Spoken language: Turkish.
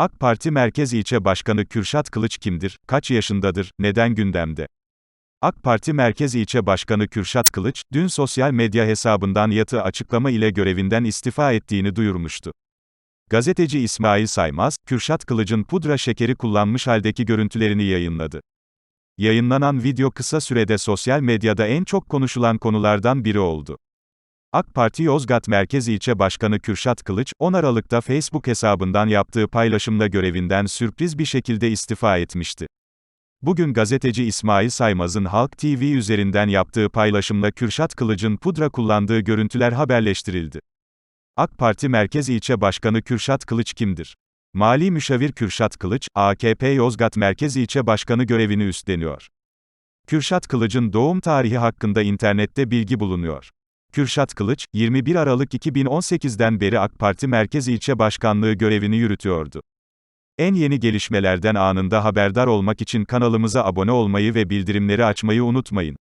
AK Parti Merkez İlçe Başkanı Kürşat Kılıç kimdir, kaç yaşındadır, neden gündemde? AK Parti Merkez İlçe Başkanı Kürşat Kılıç, dün sosyal medya hesabından yatı açıklama ile görevinden istifa ettiğini duyurmuştu. Gazeteci İsmail Saymaz, Kürşat Kılıç'ın pudra şekeri kullanmış haldeki görüntülerini yayınladı. Yayınlanan video kısa sürede sosyal medyada en çok konuşulan konulardan biri oldu. AK Parti Yozgat Merkez İlçe Başkanı Kürşat Kılıç, 10 Aralık'ta Facebook hesabından yaptığı paylaşımla görevinden sürpriz bir şekilde istifa etmişti. Bugün gazeteci İsmail Saymaz'ın Halk TV üzerinden yaptığı paylaşımla Kürşat Kılıç'ın pudra kullandığı görüntüler haberleştirildi. AK Parti Merkez İlçe Başkanı Kürşat Kılıç kimdir? Mali Müşavir Kürşat Kılıç, AKP Yozgat Merkez İlçe Başkanı görevini üstleniyor. Kürşat Kılıç'ın doğum tarihi hakkında internette bilgi bulunuyor. Kürşat Kılıç, 21 Aralık 2018'den beri AK Parti Merkez İlçe Başkanlığı görevini yürütüyordu. En yeni gelişmelerden anında haberdar olmak için kanalımıza abone olmayı ve bildirimleri açmayı unutmayın.